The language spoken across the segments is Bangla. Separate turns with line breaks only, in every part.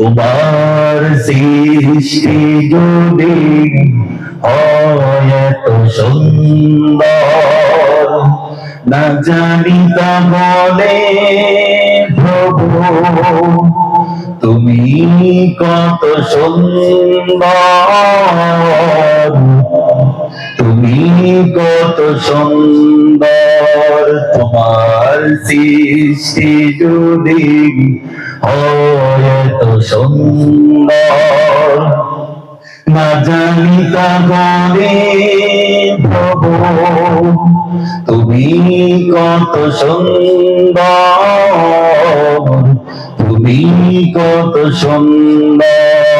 তোমার সৃষ্টি যদি হয় এত সুন্দর না জানি তা বলে প্রভু তুমি কত সুন্দর। তুমি কত সুন্দর, তোমার সৃষ্টি যদি এত সুন্দর। না জানি তাহলে প্রভু তুমি কত সুন্দর, তুমি কত সুন্দর।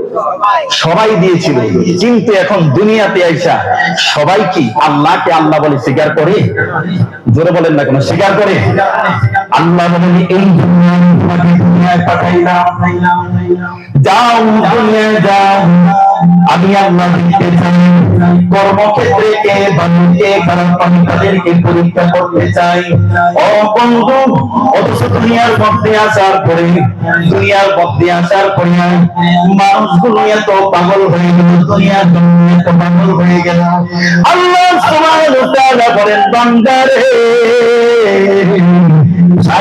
সবাই দিয়েছিল। কিন্তু এখন দুনিয়াতে আইসা সবাই কি আল্লাহকে আল্লাহ বলে স্বীকার করে? জোরে বলেন না কেন, স্বীকার করে? আল্লাহ বলেন এই দুনিয়ায় পাঠাইলাম। যাও দুনিয়ায় যাও। আমি আল্লাহ চাই। কর্মক্ষেত্রে কে ভালো কে খারাপ আমি তাদেরকে পরীক্ষা করতে চাই। ও বন্ধু, অথচ দুনিয়ার মধ্যে আসার পরে, দুনিয়ার মধ্যে আসার পরে মানুষ দুনিয়া তো পাগল হয়ে গেল, দুনিয়ার জন্য এত পাগল হয়ে গেল। আল্লাহ সুবহানাহু ওয়া তাআলা বান্দারে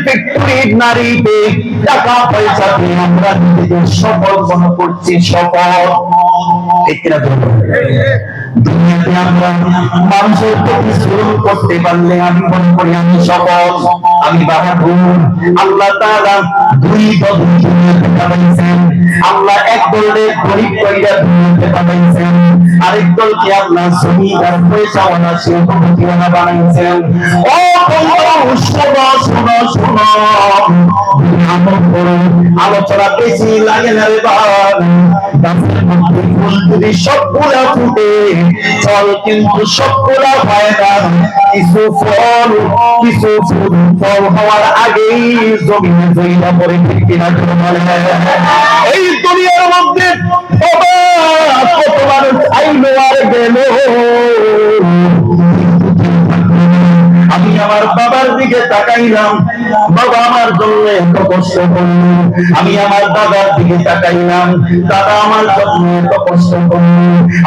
আমরা আমরা মানুষের প্রতি করতে পারলে আমি মনে করি আমি সফল, আমি আল্লাহ দুই দুনিয়াতে পাঠাইছেন। আল্লাহ এক দলে গরিব কইরা দুনিয়াতে পাঠাইছেন। আরেক দলকে আল্লাহ জমিদার পয়সাওয়ালা শিল্পপতিওয়ালা বানাইছেন? ও বন্ধু শোনো শোনো আমল আলোচনা বেশি লাগে না রে বাবা। ফুল যদি ফুটে ফল কিন্তু হয় না। কিছু ফল, কিছু ফুল, ফল হওয়ার আগেই জমিনে পরে এই দুনিয়ার মধ্যে কত মানুষ আইলো আর গেল আমার বাবার দিকে তাকাইলাম, বাবা আমার জন্য এত কষ্ট করল আমি আমার দাদার দিকে তাকাইলাম, দাদা আমার জন্য এত কষ্ট করল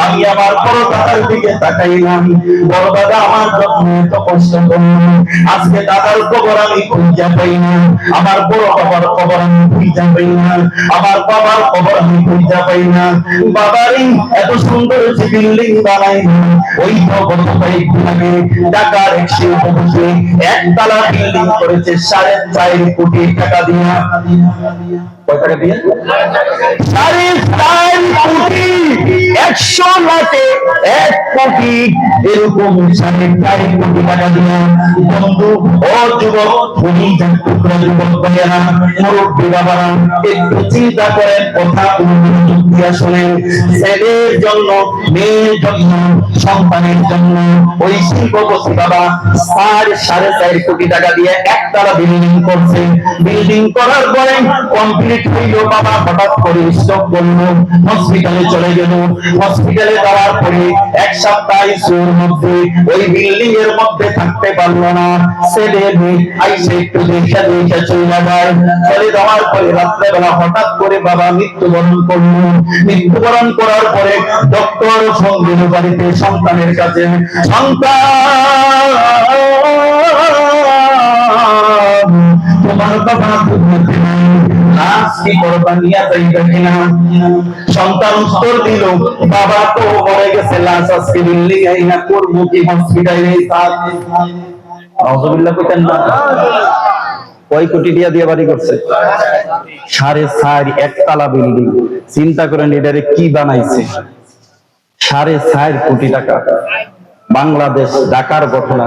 আমি আমার বড় দাদার দিকে তাকাইলাম, বড় দাদা আমার জন্য এত কষ্ট করল আজকে দাদার কবর আমি খুঁজা পাই না, আমার বড় বাবার খবর আমি খুঁজা পাই না, আমার বাবার কবর আমি খুঁজা পাই না। বাবারই এত সুন্দর যে বিল্ডিং বানাই ওই তো গত কয়েকদিন আগে ঢাকার এক শিল্পপতি একতলা বিল্ডিং করেছে সাড়ে চার কোটি টাকা দিয়া। কয় টাকা দিয়ে? সাড়ে চার কোটি। একশো লাখে এক কোটি এরকম চার কোটি টাকা দিয়া বন্ধু, ও যুবক টুকরা যুবক মুরব্বী একটু চিন্তা কথা ছেলের জন্য, মেয়ের জন্য, সন্তানের জন্য, ওই শিল্পপতি বাবা সাড়ে সাড়ে চার কোটি টাকা দিয়ে একতলা বিল্ডিং করছে। বিল্ডিং করার পরে কমপ্লিট হইল বাবা, হঠাৎ করে স্টক করল হসপিটালে চলে গেল। হসপিটালে যাওয়ার পরে এক সপ্তাহ ICU মধ্যে ওই বিল্ডিং এর মধ্যে থাকতে পারল না। ছেলে মেয়ে আইসে একটু দেখে দেখে চলে যায়। চলে যাওয়ার পরে রাত্রেবেলা হঠাৎ করে বাবা মৃত্যুবরণ করল। মৃত্যুবরণ করার পরে ডক্টর সঙ্গে বাড়িতে সন্তানের কাছে, সন্তান! তোমার বাবা দুনিয়াতে নাই লাশ কি করবা নিয়া যাইবে কিনা সন্তান উত্তর দিল বাবা তো মরে গেছে লাশ আজকে বিল্ডিং আইনা করব কি হসপিটালে কইতেন না কয় কোটি দিয়া দিয়ে বাড়ি করছে সাড়ে চার একতলা বিল্ডিং চিন্তা করেন এটারে কি বানাইছে সাড়ে চার কোটি টাকা? বাংলাদেশ ঢাকার ঘটনা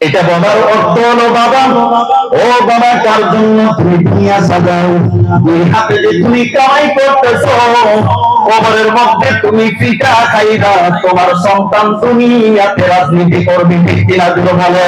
এটা বাবার অর্থ হলো বাবা। ও বাবা, কার জন্য তুমি দুনিয়া সাজাও? দুই হাতে যে তুমি কামাই করতেছো কবরের মধ্যে তুমি পিঠা খাইরা তোমার সন্তান তুমি রাজনীতি করবে, ঠিক কিনা দিল বলে